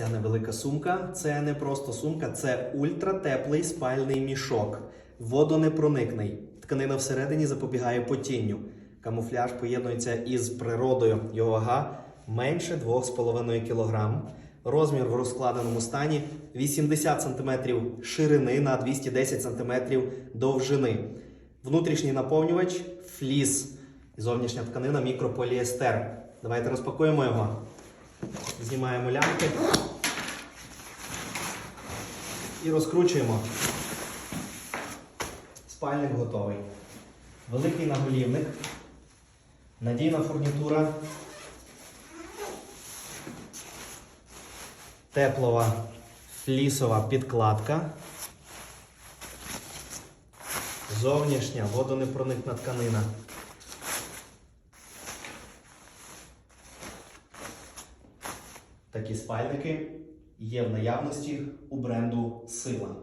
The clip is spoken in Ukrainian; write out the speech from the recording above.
Ця невелика сумка це не просто сумка, це ультратеплий спальний мішок, водонепроникний. Тканина всередині запобігає потінню. Камуфляж поєднується із природою. Його вага менше 2,5 кг. Розмір в розкладеному стані 80 см ширини на 210 см довжини. Внутрішній наповнювач фліс. Зовнішня тканина мікрополіестер. Давайте розпакуємо його. Знімаємо лямки і розкручуємо. Спальник готовий. Великий наголівник, надійна фурнітура, теплова флісова підкладка, зовнішня водонепроникна тканина. Такі спальники є в наявності у бренду Сила.